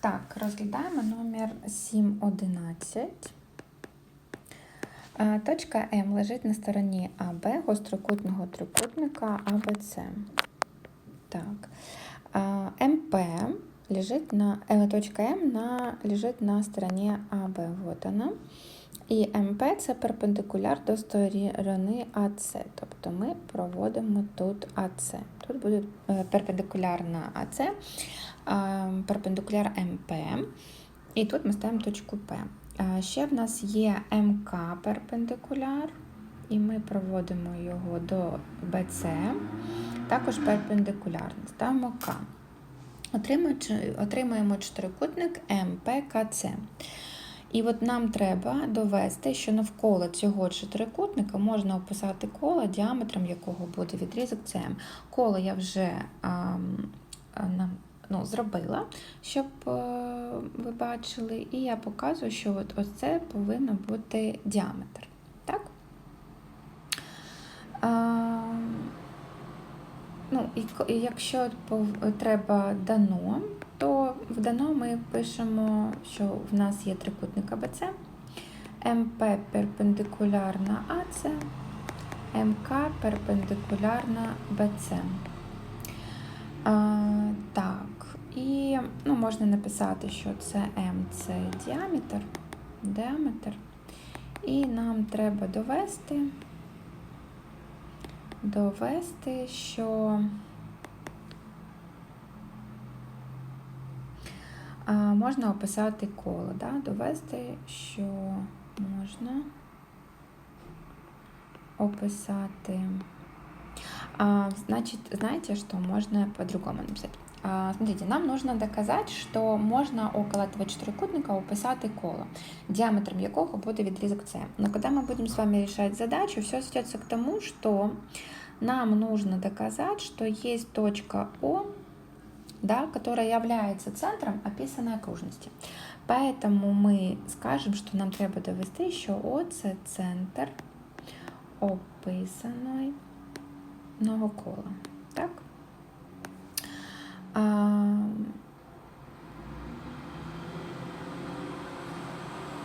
Так, розглядаємо номер 711. Е, Точка М лежить на стороні АБ гострокутного трикутника АВС. Так. Е, МП лежить на, е, точка М на, лежить на стороні АБ. Вот она. І МП це перпендикуляр до сторони АЦ. Тобто ми проводимо тут АЦ. Тут буде е, перпендикуляр на АЦ, е, перпендикуляр МП. І тут ми ставимо точку П. Е, Ще в нас є МК перпендикуляр, і ми проводимо його до БЦ. Також перпендикулярно. Ставимо К. Отримуємо чотирикутник МПКЦ. І от нам треба довести, що навколо цього чотирикутника можна описати коло, діаметром якого буде відрізок ЦМ. Коло я вже а, а, ну, зробила, щоб е, ви бачили, і я показую, що от ось це повинно бути діаметр. Так? А, ну, і, якщо треба дано, то дано ми пишемо, що в нас є трикутник АБЦ, МП перпендикулярна АЦ, МК перпендикулярна БЦ. Так, і ну, можна написати, що це М це діаметр, діаметр. І нам треба довести, довести, що а, можна описати коло, да? довести, що можна описати. А, значит, знаете, что можно по-другому написать? А, смотрите, нам нужно доказать, що можна около этого четырехкутника описати коло, діаметром якого буде відрізок С. Но когда мы будем с вами решать задачу, все сведется к тому, что нам нужно доказать, что есть точка О, да, которая является центром описанной окружности. Поэтому мы скажем, что нам треба довести, що О це центр описаної кола. Так? А,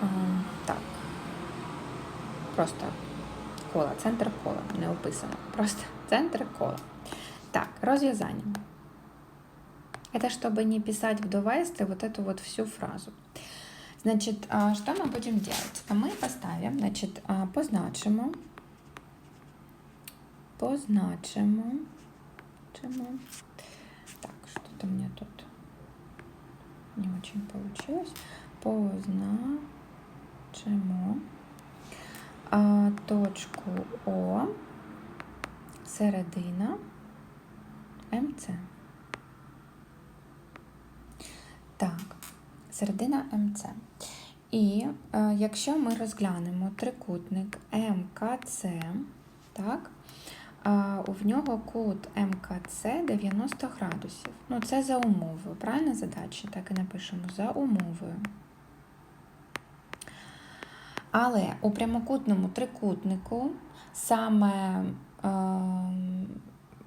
а, так. Просто кола, центр кола, не описано. Просто центр кола. Так, розв'язання. Это чтобы не писать в довести вот эту вот всю фразу. Значит, а, что мы будем делать? А Мы поставим, значит, а, позначимо, позначимо, чему? Так, что-то у меня тут не очень получилось. Позначимо а, точку О, середина МЦ. Так, середина МЦ. І е, якщо ми розглянемо трикутник МКЦ, так, е, в нього кут МКЦ 90 градусів. Ну, це за умовою. Правильна задача? Так і напишемо за умовою. Але у прямокутному трикутнику саме е,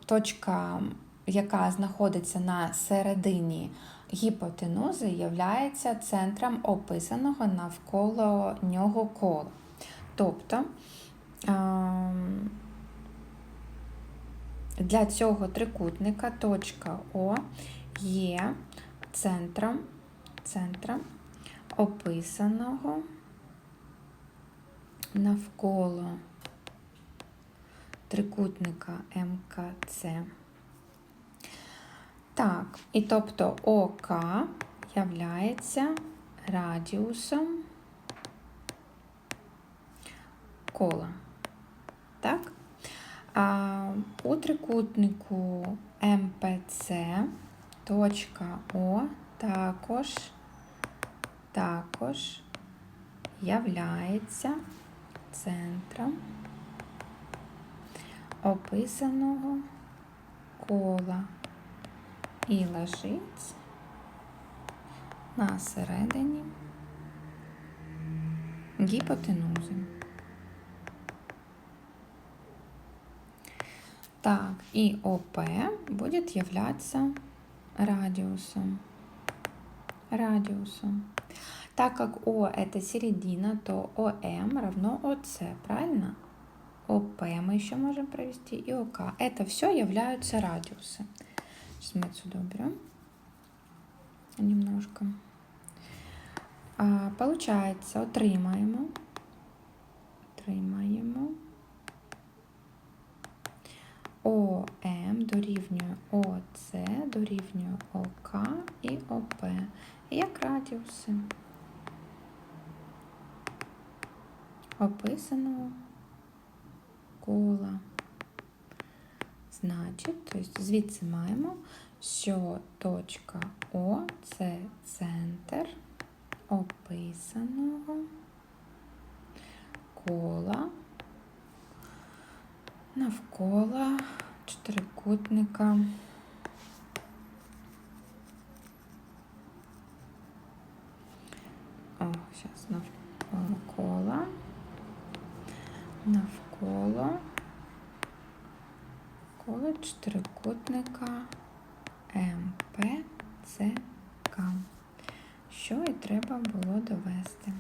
точка, яка знаходиться на середині гіпотенузи, являється центром описаного навколо нього кола. Тобто е, для цього трикутника точка О є центром, центром описаного навколо трикутника МКЦ. Так, і тобто ОК являється радіусом кола. Так? А у трикутнику МПЦ точка О також, також являється центром описаного кола і лежить на середині гіпотенузи. Так, и ОП будет являться радиусом радиусу. Так как О это середина, то ОМ равно ОС, правильно? ОП мы еще можем провести и ОК. Это все являются радиусы. Сейчас мы отсюда уберем немножко. А, получається, отримаємо. Отримаємо. ОМ дорівнює ОС, дорівнює ОК і ОП. Як радіуси описаного кола. Значить, тобто звідси маємо, що точка О це центр описаного кола навколо чотирикутника. О, зараз навколо кола. Навколо коло трикутника МПЦК. Що і треба було довести.